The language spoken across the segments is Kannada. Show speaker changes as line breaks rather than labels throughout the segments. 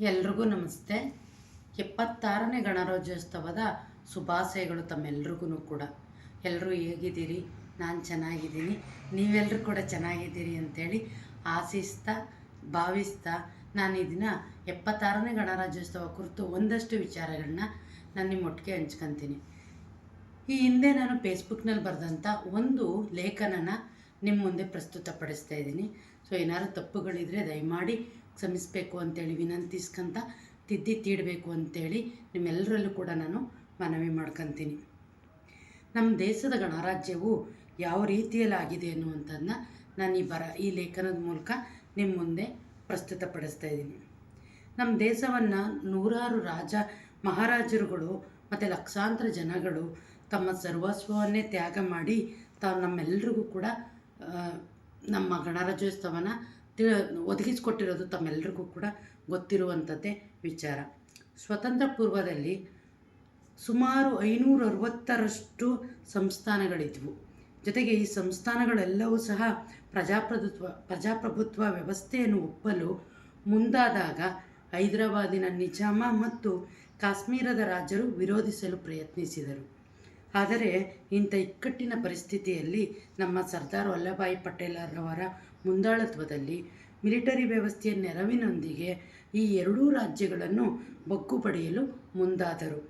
ಎಲ್ರಿಗೂ ನಮಸ್ತೆ. ಎಪ್ಪತ್ತಾರನೇ ಗಣರಾಜ್ಯೋತ್ಸವದ ಶುಭಾಶಯಗಳು ತಮ್ಮೆಲ್ರಿಗೂ ಕೂಡ. ಎಲ್ಲರೂ ಹೇಗಿದ್ದೀರಿ? ನಾನು ಚೆನ್ನಾಗಿದ್ದೀನಿ. ನೀವೆಲ್ಲರೂ ಕೂಡ ಚೆನ್ನಾಗಿದ್ದೀರಿ ಅಂಥೇಳಿ ಆಶಿಸ್ತಾ, ಭಾವಿಸ್ತಾ ನಾನು ಇದನ್ನು ದಿನ ಎಪ್ಪತ್ತಾರನೇ ಗಣರಾಜ್ಯೋತ್ಸವ ಕುರಿತು ಒಂದಷ್ಟು ವಿಚಾರಗಳನ್ನ ನಾನು ನಿಮ್ಮ ಒಟ್ಟಿಗೆ ಹಂಚ್ಕೊತೀನಿ. ಈ ಹಿಂದೆ ನಾನು ಫೇಸ್ಬುಕ್ನಲ್ಲಿ ಬರೆದಂಥ ಒಂದು ಲೇಖನನ ನಿಮ್ಮ ಮುಂದೆ ಪ್ರಸ್ತುತಪಡಿಸ್ತಾ ಇದ್ದೀನಿ. ಸೊ ಏನಾದ್ರು ತಪ್ಪುಗಳಿದ್ರೆ ದಯಮಾಡಿ ಕ್ಷಮಿಸಬೇಕು ಅಂತೇಳಿ ವಿನಂತಿಸ್ಕೊಂತ ತಿದ್ದಿ ತೀಡಬೇಕು ಅಂತೇಳಿ ನಿಮ್ಮೆಲ್ಲರಲ್ಲೂ ಕೂಡ ನಾನು ಮನವಿ ಮಾಡ್ಕೊತೀನಿ. ನಮ್ಮ ದೇಶದ ಗಣರಾಜ್ಯವು ಯಾವ ರೀತಿಯಲ್ಲಿ ಆಗಿದೆ ಅನ್ನುವಂಥದ್ದನ್ನ ನಾನು ಈ ಬರ, ಈ ಲೇಖನದ ಮೂಲಕ ನಿಮ್ಮ ಮುಂದೆ ಪ್ರಸ್ತುತಪಡಿಸ್ತಾ ಇದ್ದೀನಿ. ನಮ್ಮ ದೇಶವನ್ನು ನೂರಾರು ರಾಜ ಮಹಾರಾಜರುಗಳು ಮತ್ತು ಲಕ್ಷಾಂತರ ಜನಗಳು ತಮ್ಮ ಸರ್ವಸ್ವವನ್ನೇ ತ್ಯಾಗ ಮಾಡಿ ತಾವು ನಮ್ಮೆಲ್ರಿಗೂ ಕೂಡ ನಮ್ಮ ಗಣರಾಜ್ಯೋತ್ಸವನ ತಿ ಒದಗಿಸಿಕೊಟ್ಟಿರೋದು ತಮ್ಮೆಲ್ಲರಿಗೂ ಕೂಡ ಗೊತ್ತಿರುವಂಥದ್ದೇ ವಿಚಾರ. ಸ್ವತಂತ್ರ ಪೂರ್ವದಲ್ಲಿ ಸುಮಾರು ಐನೂರ ಅರವತ್ತರಷ್ಟು ಸಂಸ್ಥಾನಗಳಿದ್ವು. ಜೊತೆಗೆ ಈ ಸಂಸ್ಥಾನಗಳೆಲ್ಲವೂ ಸಹ ಪ್ರಜಾಪ್ರಭುತ್ವ ಪ್ರಜಾಪ್ರಭುತ್ವ ವ್ಯವಸ್ಥೆಯನ್ನು ಒಪ್ಪಲು ಮುಂದಾದಾಗ ಹೈದರಾಬಾದಿನ ನಿಜಾಮ ಮತ್ತು ಕಾಶ್ಮೀರದ ರಾಜರು ವಿರೋಧಿಸಲು ಪ್ರಯತ್ನಿಸಿದರು. ಆದರೆ ಇಂಥ ಇಕ್ಕಟ್ಟಿನ ಪರಿಸ್ಥಿತಿಯಲ್ಲಿ ನಮ್ಮ ಸರ್ದಾರ್ ವಲ್ಲಭಾಯಿ ಪಟೇಲರವರ ಮುಂದಾಳತ್ವದಲ್ಲಿ ಮಿಲಿಟರಿ ವ್ಯವಸ್ಥೆಯ ನೆರವಿನೊಂದಿಗೆ ಈ ಎರಡೂ ರಾಜ್ಯಗಳನ್ನು ಬಗ್ಗು ಪಡೆಯಲು ಮುಂದಾದರು.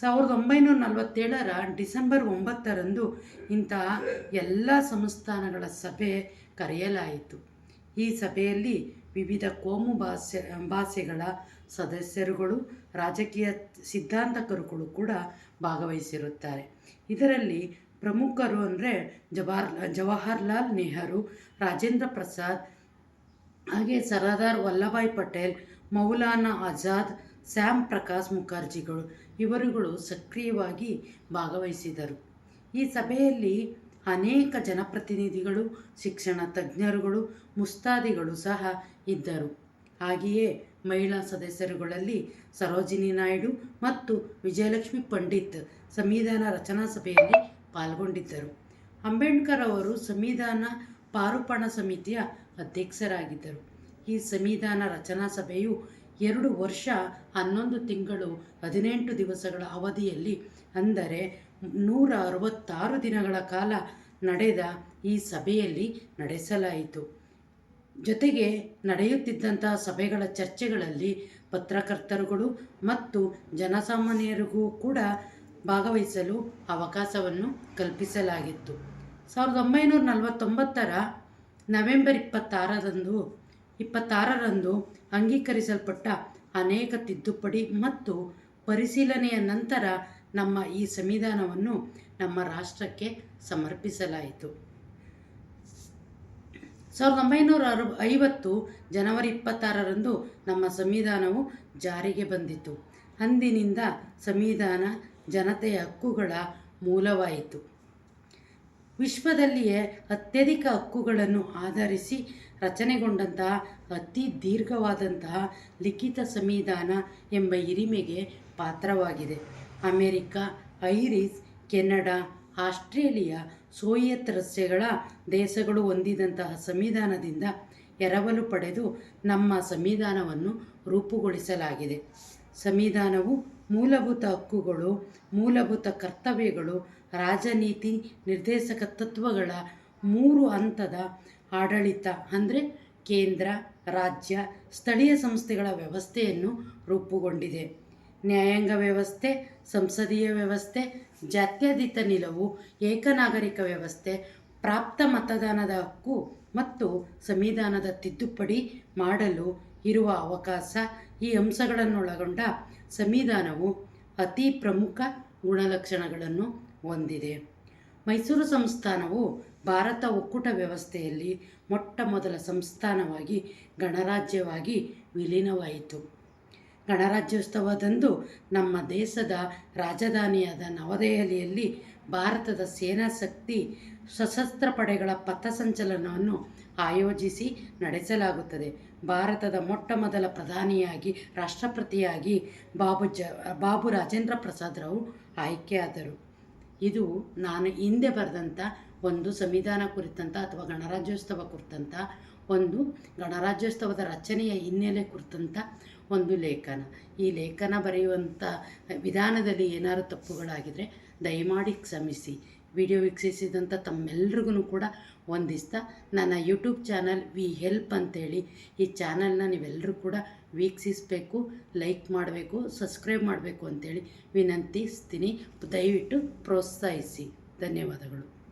ಸಾವಿರದ ಒಂಬೈನೂರ ನಲವತ್ತೇಳರ ಡಿಸೆಂಬರ್ ಒಂಬತ್ತರಂದು ಇಂತಹ ಎಲ್ಲ ಸಂಸ್ಥಾನಗಳ ಸಭೆ ಕರೆಯಲಾಯಿತು. ಈ ಸಭೆಯಲ್ಲಿ ವಿವಿಧ ಕೋಮು ಭಾಷೆ ಭಾಷೆಗಳ ಸದಸ್ಯರುಗಳು, ರಾಜಕೀಯ ಸಿದ್ಧಾಂತಕರುಗಳು ಕೂಡ ಭಾಗವಹಿಸಿರುತ್ತಾರೆ. ಇದರಲ್ಲಿ ಪ್ರಮುಖರು ಅಂದರೆ ಜವಾಹರ್ ಜವಾಹರ್ಲಾಲ್ ನೆಹರು, ರಾಜೇಂದ್ರ ಪ್ರಸಾದ್, ಹಾಗೆ ಸರದಾರ್ ವಲ್ಲಭಾಯ್ ಪಟೇಲ್, ಮೌಲಾನಾ ಆಜಾದ್, ಸ್ಯಾಮ್ ಪ್ರಕಾಶ್ ಮುಖರ್ಜಿಗಳು. ಇವರುಗಳು ಸಕ್ರಿಯವಾಗಿ ಭಾಗವಹಿಸಿದರು ಈ ಸಭೆಯಲ್ಲಿ ಅನೇಕ ಜನಪ್ರತಿನಿಧಿಗಳು, ಶಿಕ್ಷಣ ತಜ್ಞರುಗಳು, ಮುಸ್ತಾದಿಗಳು ಸಹ ಇದ್ದರು. ಹಾಗೆಯೇ ಮಹಿಳಾ ಸದಸ್ಯರುಗಳಲ್ಲಿ ಸರೋಜಿನಿ ನಾಯ್ಡು ಮತ್ತು ವಿಜಯಲಕ್ಷ್ಮಿ ಪಂಡಿತ್ ಸಂವಿಧಾನ ರಚನಾ ಸಭೆಯಲ್ಲಿ ಪಾಲ್ಗೊಂಡಿದ್ದರು. ಅಂಬೇಡ್ಕರ್ ಅವರು ಸಂವಿಧಾನ ಪಾರುಪಣ ಸಮಿತಿಯ ಅಧ್ಯಕ್ಷರಾಗಿದ್ದರು. ಈ ಸಂವಿಧಾನ ರಚನಾ ಸಭೆಯು ಎರಡು ವರ್ಷ ಹನ್ನೊಂದು ತಿಂಗಳು ಹದಿನೆಂಟು ದಿವಸಗಳ ಅವಧಿಯಲ್ಲಿ ಅಂದರೆ ನೂರ ಅರವತ್ತಾರು ದಿನಗಳ ಕಾಲ ನಡೆದ ಈ ಸಭೆಯಲ್ಲಿ ನಡೆಸಲಾಯಿತು. ಜೊತೆಗೆ ನಡೆಯುತ್ತಿದ್ದಂತಹ ಸಭೆಗಳ ಚರ್ಚೆಗಳಲ್ಲಿ ಪತ್ರಕರ್ತರುಗಳು ಮತ್ತು ಜನಸಾಮಾನ್ಯರಿಗೂ ಕೂಡ ಭಾಗವಹಿಸಲು ಅವಕಾಶವನ್ನು ಕಲ್ಪಿಸಲಾಗಿತ್ತು. ಸಾವಿರದ ಒಂಬೈನೂರ ನಲವತ್ತೊಂಬತ್ತರ ನವೆಂಬರ್ ಇಪ್ಪತ್ತಾರರಂದು ಇಪ್ಪತ್ತಾರರಂದು ಅಂಗೀಕರಿಸಲ್ಪಟ್ಟ ಅನೇಕ ತಿದ್ದುಪಡಿ ಮತ್ತು ಪರಿಶೀಲನೆಯ ನಂತರ ನಮ್ಮ ಈ ಸಂವಿಧಾನವನ್ನು ನಮ್ಮ ರಾಷ್ಟ್ರಕ್ಕೆ ಸಮರ್ಪಿಸಲಾಯಿತು. ಸಾವಿರದ ಒಂಬೈನೂರ ಅರು ಐವತ್ತು ಜನವರಿ ಇಪ್ಪತ್ತಾರರಂದು ನಮ್ಮ ಸಂವಿಧಾನವು ಜಾರಿಗೆ ಬಂದಿತು. ಅಂದಿನಿಂದ ಸಂವಿಧಾನ ಜನತೆಯ ಹಕ್ಕುಗಳ ಮೂಲವಾಯಿತು. ವಿಶ್ವದಲ್ಲಿಯೇ ಅತ್ಯಧಿಕ ಹಕ್ಕುಗಳನ್ನು ಆಧರಿಸಿ ರಚನೆಗೊಂಡಂತಹ ಅತಿ ದೀರ್ಘವಾದಂತಹ ಲಿಖಿತ ಸಂವಿಧಾನ ಎಂಬ ಹಿರಿಮೆಗೆ ಪಾತ್ರವಾಗಿದೆ. America, Irish, Canada, Australia, Soviet ರಸ್ಯಗಳ ದೇಶಗಳು ಹೊಂದಿದಂತಹ ಸಂವಿಧಾನದಿಂದ ಎರವಲು ಪಡೆದು ನಮ್ಮ ಸಂವಿಧಾನವನ್ನು ರೂಪುಗೊಳಿಸಲಾಗಿದೆ. ಸಂವಿಧಾನವು ಮೂಲಭೂತ ಹಕ್ಕುಗಳು, ಮೂಲಭೂತ ಕರ್ತವ್ಯಗಳು, ರಾಜನೀತಿ, ನಿರ್ದೇಶಕ ತತ್ವಗಳ ಮೂರು ಹಂತದ ಆಡಳಿತ ಅಂದರೆ ಕೇಂದ್ರ, ರಾಜ್ಯ, ಸ್ಥಳೀಯ ಸಂಸ್ಥೆಗಳ ವ್ಯವಸ್ಥೆಯನ್ನು ರೂಪುಗೊಂಡಿದೆ. ನ್ಯಾಯಾಂಗ ವ್ಯವಸ್ಥೆ, ಸಂಸದೀಯ ವ್ಯವಸ್ಥೆ, ಜಾತ್ಯತೀತ ನಿಲುವು, ಏಕನಾಗರಿಕ ವ್ಯವಸ್ಥೆ, ಪ್ರಾಪ್ತ ಮತದಾನದ ಹಕ್ಕು ಮತ್ತು ಸಂವಿಧಾನದ ತಿದ್ದುಪಡಿ ಮಾಡಲು ಇರುವ ಅವಕಾಶ ಈ ಅಂಶಗಳನ್ನೊಳಗೊಂಡ ಸಂವಿಧಾನವು ಅತಿ ಪ್ರಮುಖ ಗುಣಲಕ್ಷಣಗಳನ್ನು ಹೊಂದಿದೆ. ಮೈಸೂರು ಸಂಸ್ಥಾನವು ಭಾರತ ಒಕ್ಕೂಟ ವ್ಯವಸ್ಥೆಯಲ್ಲಿ ಮೊಟ್ಟ ಮೊದಲ ಸಂಸ್ಥಾನವಾಗಿ ಗಣರಾಜ್ಯವಾಗಿ ವಿಲೀನವಾಯಿತು. ಗಣರಾಜ್ಯೋತ್ಸವದಂದು ನಮ್ಮ ದೇಶದ ರಾಜಧಾನಿಯಾದ ನವದೆಹಲಿಯಲ್ಲಿ ಭಾರತದ ಸೇನಾ ಶಕ್ತಿ ಸಶಸ್ತ್ರ ಪಡೆಗಳ ಪಥಸಂಚಲನವನ್ನು ಆಯೋಜಿಸಿ ನಡೆಸಲಾಗುತ್ತದೆ. ಭಾರತದ ಮೊಟ್ಟ ಮೊದಲ ಪ್ರಧಾನಿಯಾಗಿ, ರಾಷ್ಟ್ರಪತಿಯಾಗಿ ಬಾಬು ಜ, ಬಾಬು ರಾಜೇಂದ್ರ ಪ್ರಸಾದ್ ರಾವ್ ಆಯ್ಕೆಯಾದರು. ಇದು ನಾನು ಹಿಂದೆ ಬರೆದಂಥ ಒಂದು ಸಂವಿಧಾನ ಕುರಿತಂಥ ಅಥವಾ ಗಣರಾಜ್ಯೋತ್ಸವ ಕುರಿತಂಥ ಒಂದು ಗಣರಾಜ್ಯೋತ್ಸವದ ರಚನೆಯ ಹಿನ್ನೆಲೆ ಕುರಿತಂಥ ಒಂದು ಲೇಖನ. ಈ ಲೇಖನ ಬರೆಯುವಂಥ ವಿಧಾನದಲ್ಲಿ ಏನಾದರೂ ತಪ್ಪುಗಳಾಗಿದ್ದರೆ ದಯಮಾಡಿ ಕ್ಷಮಿಸಿ. ವಿಡಿಯೋ ವೀಕ್ಷಿಸಿದಂಥ ತಮ್ಮೆಲ್ರಿಗೂ ಕೂಡ ವಂದಿಸ್ತಾ. ನನ್ನ ಯೂಟ್ಯೂಬ್ ಚಾನಲ್ ವಿ ಹೆಲ್ಪ್ ಅಂತೇಳಿ. ಈ ಚಾನಲ್ನ ನೀವೆಲ್ಲರೂ ಕೂಡ ವೀಕ್ಷಿಸಬೇಕು, ಲೈಕ್ ಮಾಡಬೇಕು, ಸಬ್ಸ್ಕ್ರೈಬ್ ಮಾಡಬೇಕು ಅಂತೇಳಿ ವಿನಂತಿಸ್ತೀನಿ. ದಯವಿಟ್ಟು ಪ್ರೋತ್ಸಾಹಿಸಿ. ಧನ್ಯವಾದಗಳು.